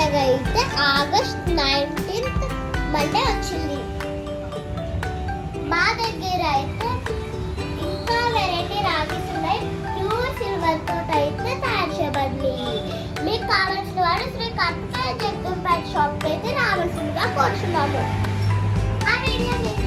పండగ అయితే August nineteenth Monday వచ్చింది. మా దగ్గర అయితే ఇంకా వెరైటీ రాగిస్ ఉన్నాయి. ప్యూర్ సిల్వర్ తోట అయితే తయారు చేయబడి మీకు కావాల్సిన వారు శ్రీ కర్పూర జగ్గంపేట షాప్కి అయితే రావాల్సిందిగా కోరుచున్నాము. ఆ వీడియో మీకు